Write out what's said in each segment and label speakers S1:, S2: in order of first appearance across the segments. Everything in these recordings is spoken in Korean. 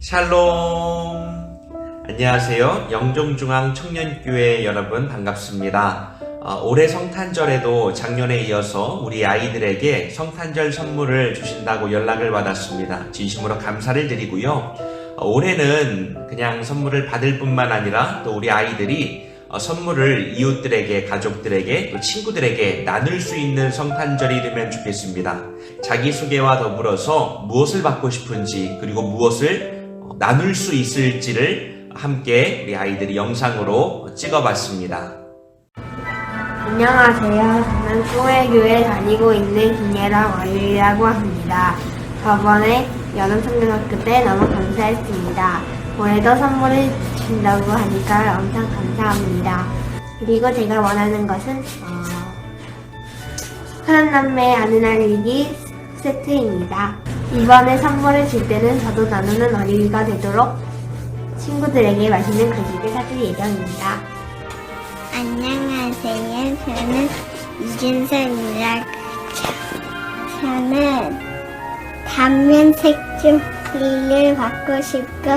S1: 샬롬! 안녕하세요. 영종중앙 청년교회 여러분 반갑습니다. 어, 올해 성탄절에도 작년에 이어서 우리 아이들에게 성탄절 선물을 주신다고 연락을 받았습니다. 진심으로 감사를 드리고요. 어, 올해는 그냥 선물을 받을 뿐만 아니라 또 우리 아이들이 어, 선물을 이웃들에게, 가족들에게, 또 친구들에게 나눌 수 있는 성탄절이 되면 좋겠습니다. 자기소개와 더불어서 무엇을 받고 싶은지, 그리고 무엇을 어, 나눌 수 있을지를 함께 우리 아이들이 영상으로 찍어봤습니다.
S2: 안녕하세요. 저는 소외교회 다니고 있는 김예랑 어린이라고 합니다. 저번에 여름 청년학교 때 너무 감사했습니다. 올해도 선물을 주신다고 하니까 엄청 감사합니다. 그리고 제가 원하는 것은 어, 큰 남매 아는 알리기 세트입니다. 이번에 선물을 줄 때는 저도 나누는 어린이가 되도록 친구들에게 맛있는 간식을 사줄 예정입니다.
S3: 안녕하세요. 저는 이준선이라고 저는 단면 색종이를 받고 싶고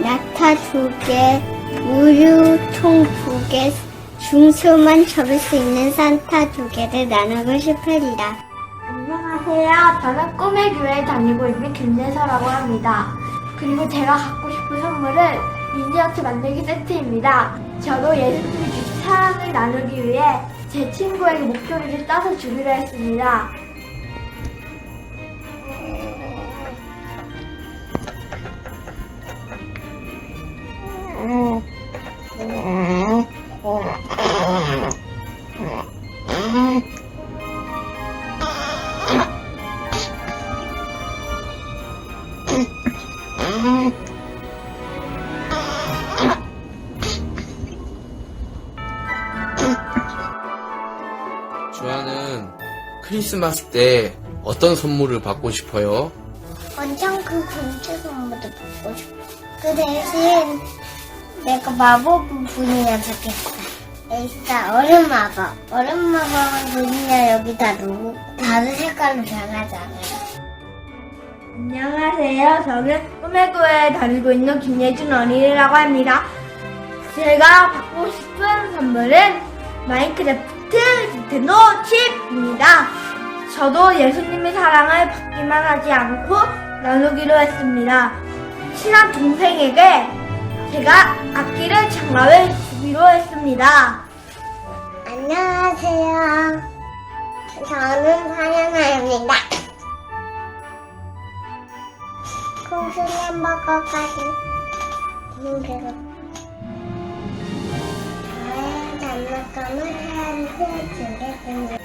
S3: 낙타 두 개, 우유통 두 개, 중수만 접을 수 있는 산타 두 개를 나누고 싶으리라.
S2: 안녕하세요. 저는 꿈의 교회에 다니고 있는 김재서라고 합니다. 그리고 제가 갖고 싶은 선물은 미니어트 만들기 세트입니다. 저도 예수님이 사랑을 나누기 위해 제 친구에게 목소리를 따서 주기로 했습니다.
S4: 주아는 크리스마스 때 어떤 선물을 받고 싶어요?
S3: 엄청 그 공주 선물도 받고 싶어. 그 대신 내가 마법은 분이면 좋겠어. 에이스타 얼음 마법. 얼음 마법은 분이면 여기다 놓고 다른 색깔로 변하잖아요.
S2: 안녕하세요. 저는 꿈의 교회에 다니고 있는 김예준 어린이라고 합니다. 제가 받고 싶은 선물은 마인크래프트 닌텐도 칩입니다. 저도 예수님의 사랑을 받기만 하지 않고 나누기로 했습니다. 친한 동생에게 제가 악기를 장갑을 주기로 했습니다.
S3: 안녕하세요. 저는 사냥아입니다. 햄버거까지 힘들어. 저의 장난감은 사람을 주겠습니다.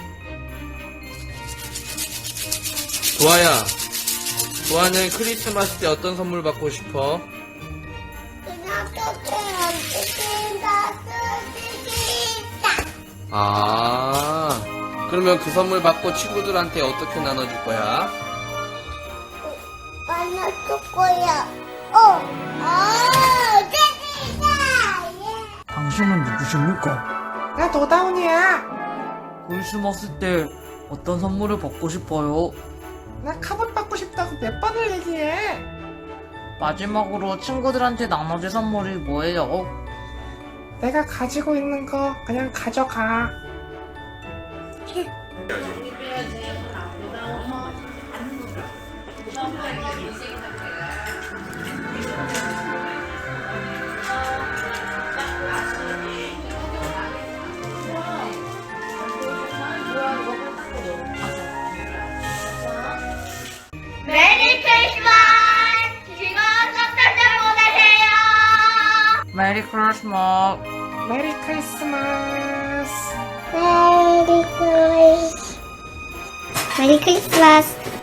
S4: 주아야, 주아는 크리스마스 때 어떤 선물 받고 싶어? 아, 그러면 그 선물 받고 친구들한테 어떻게 나눠줄 거야?
S3: 거야. 어, 아, 쓰기다. 예.
S5: 당신은 누구십니까?
S6: 나 노다운이야.
S5: 크리스마스 때 어떤 선물을 받고 싶어요?
S6: 나 카봇 받고 싶다고 몇 번을 얘기해.
S5: 마지막으로 친구들한테 나눠줄 선물이 뭐예요?
S6: 내가 가지고 있는 거 그냥 가져가.
S5: 메리 크리스마스
S6: 메리 크리스마스.
S3: 메리 크리스마스. 메리 크리스마스.